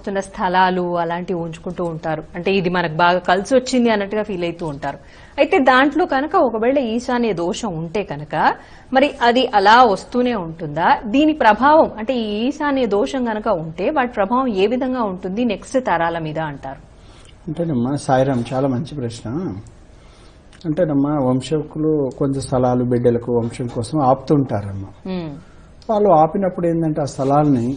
వస్తున్న స్థలాలు అలాంటివి ఉంచుకుంటూ ఉంటారు. అంటే ఇది మనకు బాగా కలిసి వచ్చింది అన్నట్టుగా ఫీల్ అవుతూ ఉంటారు. అయితే దాంట్లో కనుక ఒకవేళ ఈశాన్య దోషం ఉంటే కనుక మరి అది అలా వస్తూనే ఉంటుందా? దీని ప్రభావం అంటే ఈ ఈశాన్య దోషం కనుక ఉంటే వాటి ప్రభావం ఏ విధంగా ఉంటుంది? నెక్స్ట్ తరాల మీద అంటారు. అంటేనమ్మా సాయిరామ్ చాలా మంచి ప్రశ్న. అంటేనమ్మా వంశకులు కొంత స్థలాలు బిడ్డలకు వంశం కోసం ఆపుతుంటారమ్మా. వాళ్ళు ఆపినప్పుడు ఏంటంటే ఆ స్థలాల్ని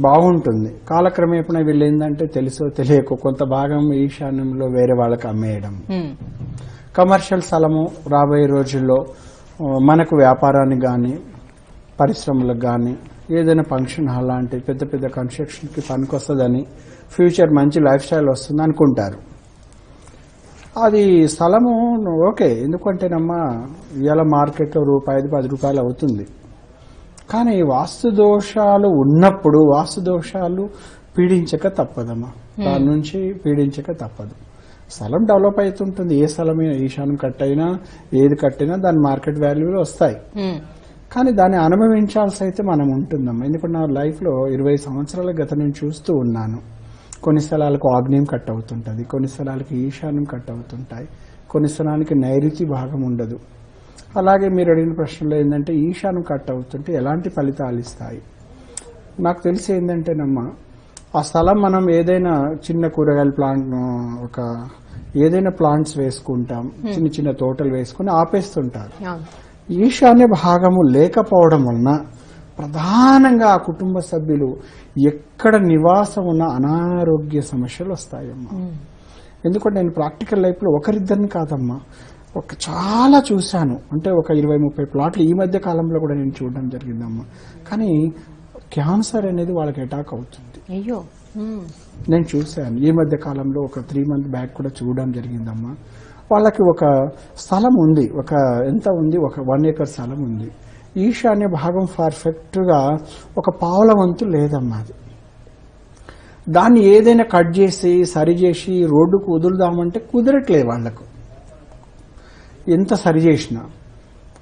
బాగుంటుంది. కాలక్రమేపణ వీళ్ళు ఏంటంటే తెలుసో తెలియకో కొంత భాగం ఈశాన్యంలో వేరే వాళ్ళకి అమ్మేయడం. కమర్షియల్ స్థలము రాబోయే రోజుల్లో మనకు వ్యాపారానికి కానీ పరిశ్రమలకు కానీ ఏదైనా ఫంక్షన్ హాల్ లాంటి పెద్ద పెద్ద కన్స్ట్రక్షన్కి పనికొస్తుందని ఫ్యూచర్ మంచి లైఫ్ స్టైల్ వస్తుంది అనుకుంటారు. అది స్థలము ఓకే. ఎందుకంటేనమ్మా ఇవాళ మార్కెట్లో రూపాయి పది రూపాయలు అవుతుంది. కానీ వాస్తు దోషాలు ఉన్నప్పుడు వాస్తు దోషాలు పీడించక తప్పదమ్మా. దాని నుంచి పీడించక తప్పదు. స్థలం డెవలప్ అవుతుంటుంది. ఏ స్థలమైనా ఈశాన్యం కట్ అయినా ఏది కట్టినా దాని మార్కెట్ వాల్యూలు వస్తాయి. ఉమ్, కానీ దాన్ని అనుభవించాల్సి అయితే మనం ఉంటుందమ్మా. ఎందుకంటే నా లైఫ్లో ఇరవై సంవత్సరాల గత నేను చూస్తూ ఉన్నాను. కొన్ని స్థలాలకు ఆగ్నేయం కట్ అవుతుంటుంది కొన్ని స్థలాలకు ఈశాన్యం కట్ అవుతుంటాయి కొన్ని స్థలానికి నైరుతి భాగం ఉండదు. అలాగే మీరు అడిగిన ప్రశ్నలో ఏంటంటే ఈశాన్యం కట్ అవుతుంటే ఎలాంటి ఫలితాలు ఇస్తాయి? నాకు తెలిసి ఏంటంటేనమ్మా ఆ స్థలం మనం ఏదైనా చిన్న కూరగాయల ప్లాంట్ ఒక ఏదైనా ప్లాంట్స్ వేసుకుంటాం చిన్న చిన్న తోటలు వేసుకుని ఆపేస్తుంటారు. ఈశాన్య భాగము లేకపోవడం వలన ప్రధానంగా ఆ కుటుంబ సభ్యులు ఎక్కడ నివాసం ఉన్న అనారోగ్య సమస్యలు వస్తాయమ్మా. ఎందుకంటే నేను ప్రాక్టికల్ లైఫ్లో ఒకరిద్దరిని కాదమ్మా ఒక చాలా చూశాను. అంటే ఒక ఇరవై ముప్పై ప్లాట్లు ఈ మధ్య కాలంలో కూడా నేను చూడడం జరిగిందమ్మా. కానీ క్యాన్సర్ అనేది వాళ్ళకి అటాక్ అవుతుంది. అయ్యో. నేను చూశాను. ఈ మధ్య కాలంలో ఒక త్రీ మంత్ బ్యాక్ కూడా చూడడం జరిగిందమ్మా. వాళ్ళకి ఒక స్థలం ఉంది. ఒక ఎంత ఉంది? ఒక వన్ ఏకర్ స్థలం ఉంది. ఈశాన్య భాగం పర్ఫెక్ట్గా ఒక పావుల వంతు లేదమ్మా అది. దాన్ని ఏదైనా కట్ చేసి సరి చేసి రోడ్డుకు వదులుదామంటే కుదరట్లేదు వాళ్ళకు ఎంత సరి చేసినా.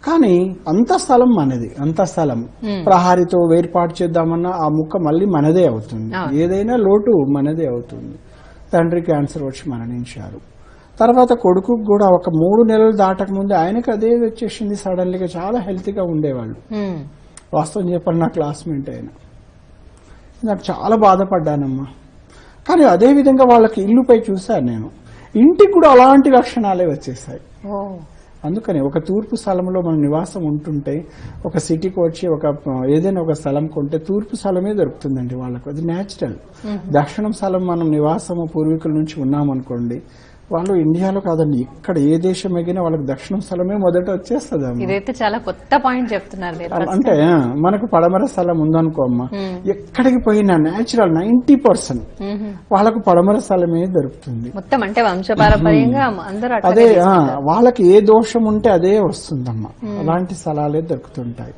కానీ అంత స్థలం మనది అంత స్థలం. ప్రహారితో వేర్పాటు చేద్దామన్నా ఆ ముక్క మళ్ళీ మనదే అవుతుంది. ఏదైనా లోటు మనదే అవుతుంది. తండ్రి క్యాన్సర్ వచ్చి మరణించారు. తర్వాత కొడుకు కూడా ఒక మూడు నెలలు దాటక ముందు ఆయనకి అదే వచ్చేసింది సడన్లీగా చాలా హెల్తీగా ఉండేవాళ్ళు. ఉమ్, వాస్తవం చెప్పాలి నా క్లాస్మేట్ ఆయన నాకు చాలా బాధపడ్డానమ్మా. కానీ అదే విధంగా వాళ్ళకి ఇల్లుపై చూశాను నేను. ఇంటికి కూడా అలాంటి లక్షణాలే వచ్చేసాయి. అందుకని ఒక తూర్పు స్థలంలో మనం నివాసం ఉంటుంటే ఒక సిటీకి వచ్చి ఒక ఏదైనా ఒక స్థలం కొంటే తూర్పు స్థలమే దొరుకుతుందండి వాళ్ళకు. అది న్యాచురల్ దక్షిణం స్థలం మనం నివాసము పూర్వీకుల నుంచి ఉన్నామనుకోండి వాళ్ళు ఇండియాలో కాదండి ఇక్కడ ఏ దేశం ఎగినా వాళ్ళకి దక్షిణం స్థలమే మొదట వచ్చేస్తుంది ఇదైతే చాలా కొత్త పాయింట్ చెప్తున్నారు అంటే మనకు పడమర స్థలం ఉందనుకో అమ్మ ఎక్కడికి పోయినా న్యాచురల్ నైన్టీ పర్సెంట్. వాళ్ళకు పడమర స్థలమే దొరుకుతుంది. మొత్తం అంటే వంశపారంపర్యంగా అందరూ అట్లా అదే వాళ్ళకి ఏ దోషం ఉంటే అదే వస్తుందమ్మా. అలాంటి స్థలాలే దొరుకుతుంటాయి.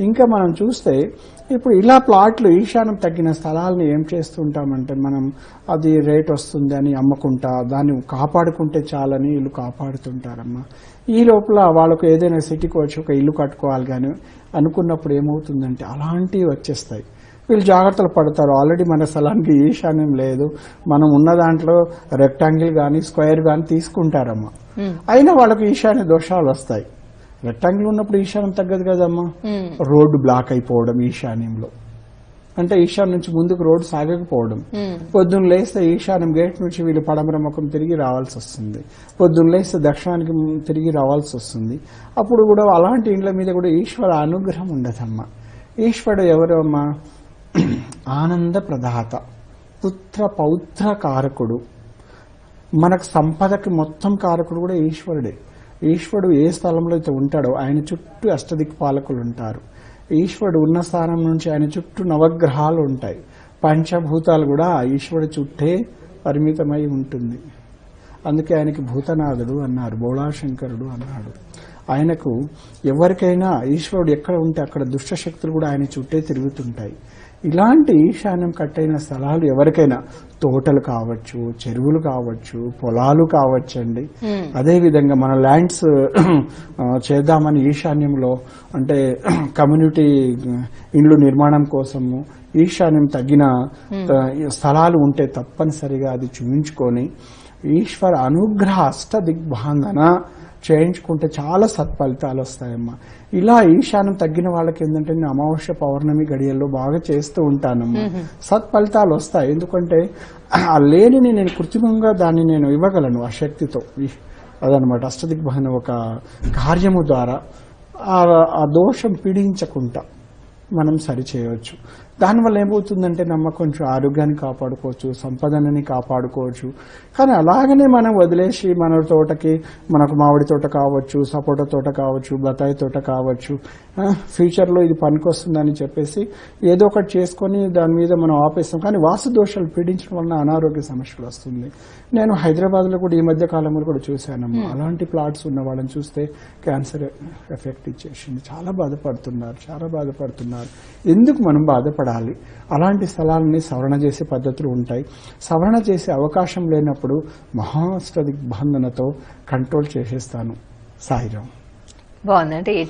ఇంకా మనం చూస్తే ఇప్పుడు ఇలా ప్లాట్లు ఈశాన్యం తగ్గిన స్థలాలను ఏం చేస్తుంటామంటే మనం అది రేట్ వస్తుంది అని అమ్ముకుంటా దాన్ని కాపాడుకుంటే చాలని ఇల్లు కాపాడుతుంటారమ్మా. ఈ లోపల వాళ్ళకు ఏదైనా సిటీకి వచ్చి ఒక ఇల్లు కట్టుకోవాలి కానీ అనుకున్నప్పుడు ఏమవుతుందంటే అలాంటివి వచ్చేస్తాయి. వీళ్ళు జాగ్రత్తలు పడతారు. ఆల్రెడీ మన స్థలానికి ఈశాన్యం లేదు. మనం ఉన్న దాంట్లో రెక్టాంగిల్ కానీ స్క్వేర్ కానీ తీసుకుంటారమ్మా. అయినా వాళ్ళకి ఈశాన్య దోషాలు వస్తాయి. రెక్టాంగిల్ ఉన్నప్పుడు ఈశాన్యం తగ్గదు కదమ్మా. రోడ్డు బ్లాక్ అయిపోవడం ఈశాన్యంలో. అంటే ఈశాన్యం నుంచి ముందుకు రోడ్డు సాగకపోవడం. పొద్దున్న లేస్తే ఈశాన్యం గేట్ నుంచి వీళ్ళు పడమర ముఖం తిరిగి రావాల్సి వస్తుంది. పొద్దున్న లేస్తే దక్షిణానికి తిరిగి రావాల్సి వస్తుంది. అప్పుడు కూడా అలాంటి ఇండ్ల మీద కూడా ఈశ్వర అనుగ్రహం ఉండదమ్మా. ఈశ్వరుడు ఎవరు అమ్మా? ఆనంద ప్రదాత పుత్ర పౌత్ర కారకుడు. మనకు సంపదకి మొత్తం కారకుడు కూడా ఈశ్వరుడే. ఈశ్వరుడు ఏ స్థలంలో అయితే ఉంటాడో ఆయన చుట్టూ అష్టదిక్పాలకులు ఉంటారు ఈశ్వరుడు ఉన్న స్థానం నుంచి ఆయన చుట్టూ నవగ్రహాలు ఉంటాయి. పంచభూతాలు కూడా ఈశ్వరుడు చుట్టే పరిమితమై ఉంటుంది. అందుకే ఆయనకి భూతనాథుడు అన్నారు బోళాశంకరుడు అన్నాడు. ఆయనకు ఎవరికైనా ఈశ్వరుడు ఎక్కడ ఉంటే అక్కడ దుష్ట శక్తులు కూడా ఆయన చుట్టే తిరుగుతుంటాయి. ఇలాంటి ఈశాన్యం కట్టైన స్థలాలు ఎవరికైనా తోటలు కావచ్చు చెరువులు కావచ్చు పొలాలు కావచ్చండి Hmm. అదే విధంగా మన ల్యాండ్స్ చేద్దామని ఈశాన్యంలో అంటే కమ్యూనిటీ ఇండ్లు నిర్మాణం కోసము ఈశాన్యం తగ్గిన ఆ, స్థలాలు ఉంటే తప్పనిసరిగా అది చూపించుకొని ఈశ్వర అనుగ్రహ అష్ట దిగ్భాంగన చేయించుకుంటే చాలా సత్ఫలితాలు వస్తాయమ్మా. ఇలా ఈశాన్యం తగ్గిన వాళ్ళకి ఏంటంటే నేను అమావాస్య పౌర్ణమి గడియల్లో బాగా చేస్తూ ఉంటానమ్మా. సత్ఫలితాలు వస్తాయి. ఎందుకంటే ఆ లేనిని నేను కృత్రిమంగా దాన్ని నేను ఇవ్వగలను ఆ శక్తితో. అదనమాట అష్టదిగ్భాన ఒక కార్యము ద్వారా ఆ- ఆ దోషం పీడించకుండా మనం సరి చేయవచ్చు. దానివల్ల ఏమవుతుందంటే నమ్మ కొంచెం ఆరోగ్యాన్ని కాపాడుకోవచ్చు సంపదనని కాపాడుకోవచ్చు. కానీ అలాగనే మనం వదిలేసి మన తోటకి మనకు మామిడి తోట కావచ్చు సపోటా తోట కావచ్చు బత్తాయి తోట కావచ్చు ఫ్యూచర్లో ఇది పనికొస్తుందని చెప్పేసి ఏదో ఒకటి చేసుకొని దాని మీద మనం ఆపేస్తాం. కానీ వాస్తు దోషాలు పీడించడం వలన అనారోగ్య సమస్యలు వస్తుంది. నేను హైదరాబాద్లో కూడా ఈ మధ్య కాలంలో కూడా చూశానమ్మా. అలాంటి ప్లాట్స్ ఉన్న వాళ్ళని చూస్తే క్యాన్సర్ ఎఫెక్ట్ ఇచ్చేసింది. చాలా బాధపడుతున్నారు చాలా బాధపడుతున్నారు. ఎందుకు మనం బాధపడాలి? అలాంటి స్థలాలని సవరణ చేసే పద్ధతులు ఉంటాయి. సవరణ చేసే అవకాశం లేనప్పుడు మహాష్ట దిగ్బంధనతో కంట్రోల్ చేసేస్తాను. సాయిరాం బాగుందంటే